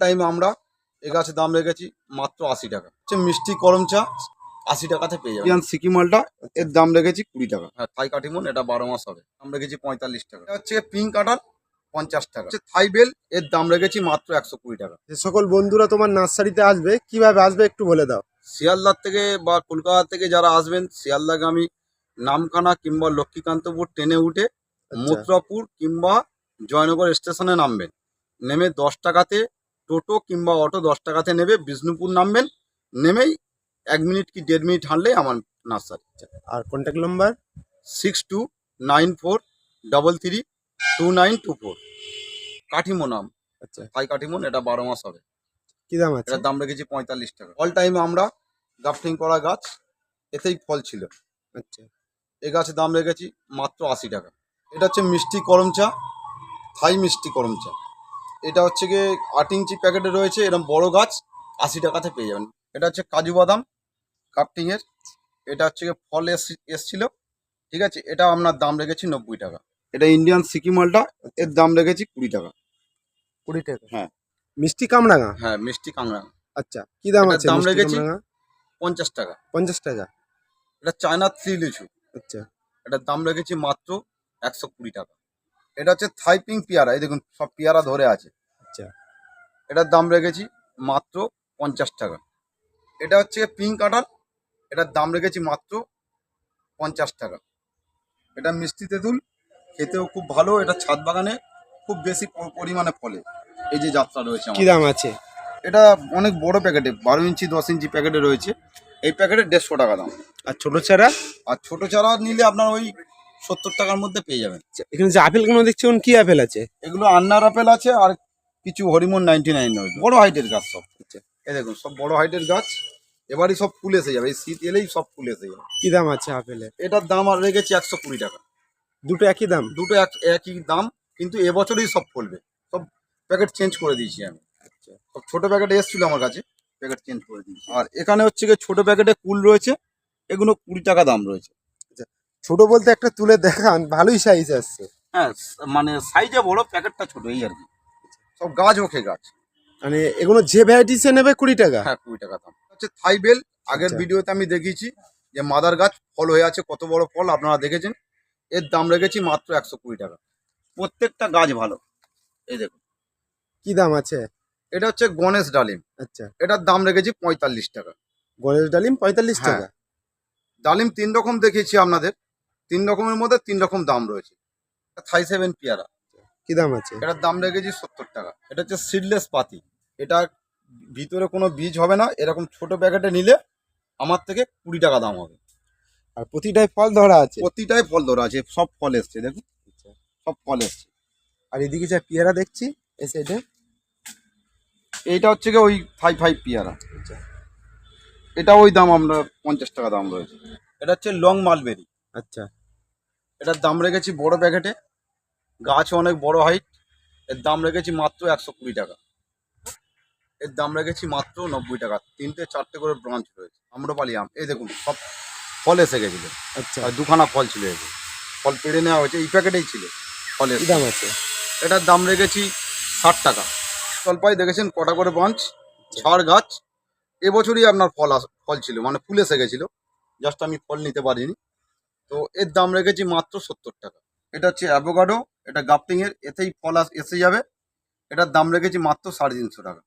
টাইমে আমরা এ গাছের দাম রেখেছি মাত্র আশি টাকা। হচ্ছে মিষ্টি করম চা আশি টাকাতে পেয়ে যাবেন। সিকি মালটা এর দাম রেখেছি কুড়ি টাকা। হ্যাঁ থাই কাটিমন এটা বারো মাস হবে। দাম রেখেছি পঁয়তাল্লিশ টাকা। এটা হচ্ছে পিঙ্ক কাটার পঞ্চাশ টাকা। হচ্ছে থাই বেল এর দাম রেখেছি মাত্র একশো কুড়ি টাকা। যে সকল বন্ধুরা তোমার নার্সারিতে আসবে কীভাবে আসবে একটু বলে দাও। শিয়ালদার থেকে বা কলকাতা থেকে যারা আসবেন শিয়ালদাগামী নামখানা কিংবা লক্ষ্মীকান্তপুর ট্রেনে উঠে আচ্ছা। মথুরাপুর কিংবা জয়নগর স্টেশনে নামবেন। নেমে দশ টাকাতে টোটো কিংবা অটো দশ টাকাতে নেবে বিষ্ণুপুর নামবেন নেমেই এক মিনিট কি দেড় মিনিট হাঁটলেই আমার নার্সারি। আর contact number six two nine four double three two nine two four. কাঠিমো নাম। আচ্ছা। থাই কাঠিমন এটা বারো মাস হবে। কি দাম আছে? এটার দাম রেখেছি পঁয়তাল্লিশ টাকা। অল টাইম আমরা গ্রাফটিং করা গাছ এতেই ফল ছিল। আচ্ছা। এই গাছের দাম রেখেছি মাত্র আশি টাকা। এটা হচ্ছে মিষ্টি করম চা থাই মিষ্টি করম চা এটা হচ্ছে গিয়ে আট ইঞ্চি প্যাকেটে রয়েছে এরকম বড় গাছ আশি টাকাতে পেয়ে যাবেন। এটা হচ্ছে কাজু বাদাম কাপটিংয়ের এটা হচ্ছে গিয়ে ফল এস এসছিল ঠিক আছে? এটা আপনার দাম রেখেছি নব্বই টাকা। এটা ইন্ডিয়ান সিকি মালটা এর দাম রেখেছি কুড়ি টাকা। কুড়ি টাকা? হ্যাঁ। মিষ্টি কামরাঙা? হ্যাঁ মিষ্টি কাংড়া আচ্ছা কি দাম আছে দাম রেখেছি? কামরাঙা? পঞ্চাশ টাকা। পঞ্চাশ টাকা? এটা চায়না থ্রি লিচু। আচ্ছা। এটার দাম রেখেছি মাত্র একশো কুড়ি টাকা। এটা হচ্ছে থাইপিং পেয়ারা এই দেখুন সব পেয়ারা ধরে আছে। এটার দাম রেখেছি মাত্র পঞ্চাশ টাকা। এটা হচ্ছে পিঙ্ক কাঁঠাল এটার দাম রেখেছি মাত্র পঞ্চাশ টাকা। এটা মিষ্টি তেঁতুল খেতেও খুব ভালো এটা ছাদ বাগানে খুব বেশি পরিমাণে ফলে। এই যে যাত্রা রয়েছে কি। দাম আছে? এটা অনেক বড় প্যাকেটে বারো ইঞ্চি দশ ইঞ্চি প্যাকেটে রয়েছে। এই প্যাকেটে দেড়শো টাকা দাম। আর ছোট চারা? আর ছোট চারা নিলে আপনার ওই সত্তর টাকার মধ্যে পেয়ে যাবেন। আচ্ছা, এখানে যে আপেলগুলো দেখছি কি আপেল আছে? এগুলো আন্নার আপেল আছে আর কিছু হরিমন নাইনটি নাইন রয়েছে বড় হাইটের গাছ সব। আচ্ছা। এই দেখুন সব বড় হাইটের গাছ এবারই সব ফুল এসে যাবে। এই শীত এলেই সব ফুল এসে যাবে। কি দাম আছে আপেলের? এটার দাম আর রেখেছি একশো কুড়ি টাকা। দুটো একই দাম? দুটো এক একই দাম কিন্তু এবছরই সব ফলবে। সব প্যাকেট চেঞ্জ করে দিয়েছি আমি। আচ্ছা। সব ছোটো প্যাকেট এসেছিল আমার কাছে প্যাকেট চেঞ্জ করে দিয়েছি। আর এখানে হচ্ছে গিয়ে ছোটো প্যাকেটে কুল রয়েছে এগুলো কুড়ি টাকা দাম রয়েছে। ছোট বলতে একটা তুলে দেখান ভালোই সাইজ আসছে। হ্যাঁ মানে সাইজে বড় প্যাকেটটা ছোট এই আর কি। সব গাছ ওকে গাছ। মানে এগুলো যে ভ্যারাইটিসে নেবে কুড়ি টাকা? হ্যাঁ কুড়ি টাকা দাম। হচ্ছে থাই বেল। আগের আচ্ছা। ভিডিওতে আমি দেখিয়েছি যে মাদার গাছ ফল হয়ে আছে কত বড় ফল আপনারা দেখেছেন? এর দাম রেখেছি মাত্র একশো কুড়ি টাকা। প্রত্যেকটা গাছ ভালো। এই দেখুন। কি দাম আছে? এটা হচ্ছে গণেশ ডালিম। আচ্ছা। এটার দাম রেখেছি পঁয়তাল্লিশ টাকা। গণেশ ডালিম পঁয়তাল্লিশ হ্যাঁ। টাকা? ডালিম তিন রকম দেখিয়েছি আপনাদের। তিন রকমের মধ্যে তিন রকম দাম রয়েছে। থাই সেভেন পেয়ারা। কি দাম আছে? এটার দাম রেখেছি সত্তর টাকা। এটা হচ্ছে সিডলেস পাতি। এটা ভিতরে কোনো বীজ হবে না এরকম ছোট প্যাকেটে নিলে আমার থেকে কুড়ি টাকা দাম হবে। আর প্রতিটাই ফল ধরা আছে? প্রতিটাই ফল ধরা আছে সব ফল এসছে দেখুন। আচ্ছা। সব ফল এসছে। আর এদিকে যা পেয়ারা দেখছি এই সাইডে এইটা হচ্ছে কি ওই ফাইভ ফাইভ পেয়ারা। আচ্ছা। এটা ওই দাম আমরা পঞ্চাশ টাকা দাম রয়েছে। এটা হচ্ছে লং মালবেরি আচ্ছা। এটার দাম রেখেছি বড় প্যাকেটে গাছ অনেক বড় হাইট এর দাম রেখেছি মাত্র একশো কুড়ি টাকা। এর দাম রেখেছি মাত্র নব্বই টাকা। তিনটে চারটে করে ব্রাঞ্চ রয়েছে। আম্রপালি আম এই দেখুন সব ফল এসে গেছিল। আচ্ছা। আর দুখানা ফল ছিল এগুলো ফল পেড়ে নেওয়া হয়েছে এই প্যাকেটেই ছিল ফলের দাম আছে? এটার দাম রেখেছি ষাট টাকা। জলপাই দেখেছেন কটা করে ব্রাঞ্চ ছাড় গাছ। এবছরই আপনার ফল আস ফল ছিল মানে ফুল এসে গেছিল। জাস্ট আমি ফল নিতে পারিনি। তো এর দাম রেখেছি মাত্র সত্তর টাকা। এটা হচ্ছে অ্যাভোকাডো এটা গাফটিংয়ের এতেই ফল আস- এসে যাবে। এটার দাম রেখেছি মাত্র সাড়ে তিনশো টাকা।